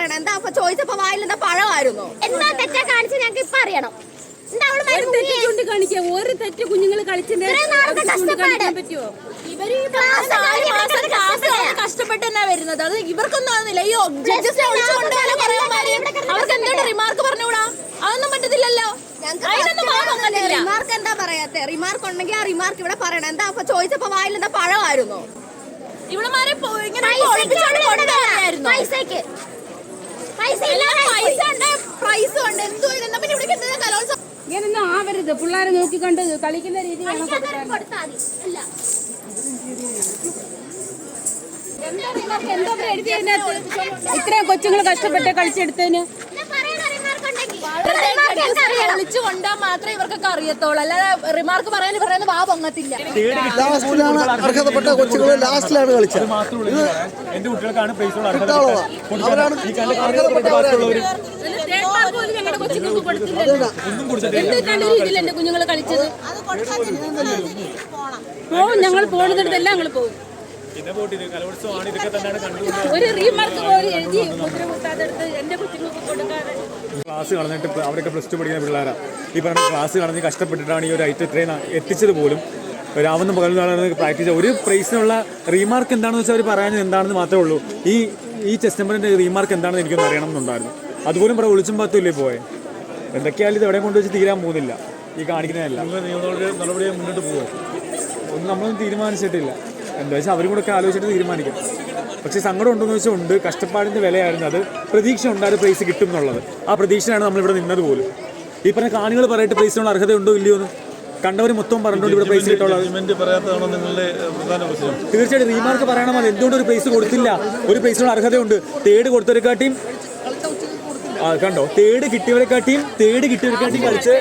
പറയണേ. എന്താ അപ്പൊ ചോദിച്ചപ്പോ വായിൽ എന്താ പഴമായിരുന്നു? എന്താ തെറ്റാ കാണിച്ചു? ഞങ്ങൾക്ക് ഇപ്പൊ അറിയണം. എന്താ അവൾ ഒരു തെറ്റ് ചൂണ്ടിക്കാണിക്കുക ഒരു തെറ്റ് കുഞ്ഞുങ്ങൾ കളിച്ചിട്ട് ഇത്രയും നാളത്തെ അത് ചൂണ്ടിക്കാണിക്കാൻ കഷ്ടപ്പാട്. പറ്റുമോ ഇവർ ഈ ക്ലാസ് നാല് കഴിഞ്ഞ് മാസം ഇവിടെ ക്ലാസ് കഷ്ടപ്പെടാ. കഷ്ടപ്പെട്ട് തന്നെ വരുന്നത്. അത് ഇവർക്കൊന്നും ആവുന്നില്ല. ഈ ജഡ്ജസിനെ ഒളിച്ചു കൊണ്ടുപോകാൻ പറയാൻ അവർക്ക് എന്തുകൊണ്ട് റിമാർക്ക് പറഞ്ഞുകൂടാ? അതൊന്നും പറ്റത്തില്ലല്ലോ. അതിനൊന്നും വാ പൊങ്ങത്തില്ല റിമാർക്ക് എന്താ പറയാത്തെ? റിമാർക്ക് ഉണ്ടെങ്കിൽ ആ റിമാർക്ക് ഇവിടെ പറയണം. എന്താ അപ്പൊ ചോദിച്ചപ്പോ വായിൽ എന്താ പഴമായിരുന്നു? ഇവിടെ ഇങ്ങനെ പൈസക്ക് പൈസ എല്ലാം ഇല്ലാതെ പൈസ ഉണ്ട് പ്രൈസ് ഉണ്ട് എന്തോ എന്നാ പിന്നെ ഇവിടെ എന്തിനാ കലോത്സവം ഇങ്ങനൊന്നും ആവരുത്. പിള്ളേരെ നോക്കിക്കണ്ട് കളിക്കുന്ന രീതി വേണം? ഇത്രയും കൊച്ചുങ്ങൾ കഷ്ടപ്പെട്ട് കളിച്ചെടുത്തതിന്? കൊണ്ടാ മാത്രമേ ഇവർക്കൊക്കെ അറിയത്തുള്ളൂ. അല്ലാതെ റിമാർക്ക് പറയാൻ വാ പൊങ്ങത്തില്ല. ലാസ്റ്റിലാണ് അർഹതപ്പെട്ട കൊച്ചുകൾ ലാസ്റ്റിലാണ് കളിച്ചത്. എന്റെ കുട്ടികൾക്കാണ്. അവരാണ് പോലും ഞങ്ങളുടെ കൊച്ചുങ്ങൾക്ക് കൊടുത്തില്ലല്ലോ. എന്ത് ഒരു രീതിയിൽ എന്റെ കുഞ്ഞുങ്ങൾ കളിച്ചത്? പോവും. ഞങ്ങൾ പോകുന്നിടത്തെല്ലാം ഞങ്ങൾ പോകും ഒരു റീമാർക്ക് പോലും എഴുതി മുദ്ര കുത്താതെടുത്ത് എന്റെ കുഞ്ഞുങ്ങൾക്ക് കൊടുക്കാതെ. ക്ലാസ് കളഞ്ഞിട്ട് അവരൊക്കെ പ്ലസ് ടു പഠിക്കുന്ന പിള്ളേരാണ് ഈ പറഞ്ഞ ക്ലാസ് കളഞ്ഞ് കഷ്ടപ്പെട്ടിട്ടാണ് ഈ ഒരു ഐറ്റം ഇത്രയും എത്തിച്ചത് പോലും. രാവുന്ന പകൽ പ്രാക്ടീസ് ഒരു പ്രൈസിനുള്ള റീമാർക്ക് എന്താണെന്ന് വെച്ചാൽ അവർ പറയാൻ എന്താണെന്ന് മാത്രമേ ഉള്ളൂ. ഈ ഈ ചെസ് നമ്പറിന്റെ റീമാർക്ക് എന്താണെന്ന് എനിക്കൊന്ന് അറിയണം എന്നുണ്ടായിരുന്നു. അതുപോലും ഇവിടെ വിളിച്ചും പത്തില്ലേ പോയെ? എന്തൊക്കെയായാലും ഇത് എവിടെ കൊണ്ടുവച്ച് തീരാൻ പോകുന്നില്ല. ഈ കാണിക്കുന്നതല്ല. നടപടിയെ മുന്നോട്ട് പോകും ഒന്നും നമ്മളൊന്നും തീരുമാനിച്ചിട്ടില്ല. എന്താ വെച്ചാൽ അവരും കൂടെ ഒക്കെ ആലോചിച്ചിട്ട് തീരുമാനിക്കും. പക്ഷേ സങ്കടം ഉണ്ടെന്ന് വെച്ചാൽ ഉണ്ട്. കഷ്ടപ്പാടിന്റെ വിലയായിരുന്നു. അത് പ്രതീക്ഷ ഉണ്ടായത് പ്രൈസ് കിട്ടും എന്നുള്ളത്. ആ പ്രതീക്ഷയാണ് നമ്മളിവിടെ നിന്നത് പോലും. ഈ പറഞ്ഞ കാണികൾ പറയട്ടെ പ്രൈസിനുള്ള അർഹതയുണ്ടോ ഇല്ലയോ എന്ന് കണ്ടവർ മൊത്തം പറഞ്ഞുകൊണ്ട് ഇവിടെ പ്രൈസ് തീർച്ചയായിട്ടും റീമാർക്ക് പറയണം. അത് എന്തുകൊണ്ട് ഒരു പ്രൈസ് കൊടുത്തില്ല? ഒരു പ്രൈസിനുള്ള അർഹതയുണ്ട്. തേട് കൊടുത്തവരെക്കാട്ടിയും ആ കണ്ടോ? തേട് കിട്ടിയവരെക്കാട്ടിയും തേട് കിട്ടിയവരെക്കാട്ടിയും കളിച്ച്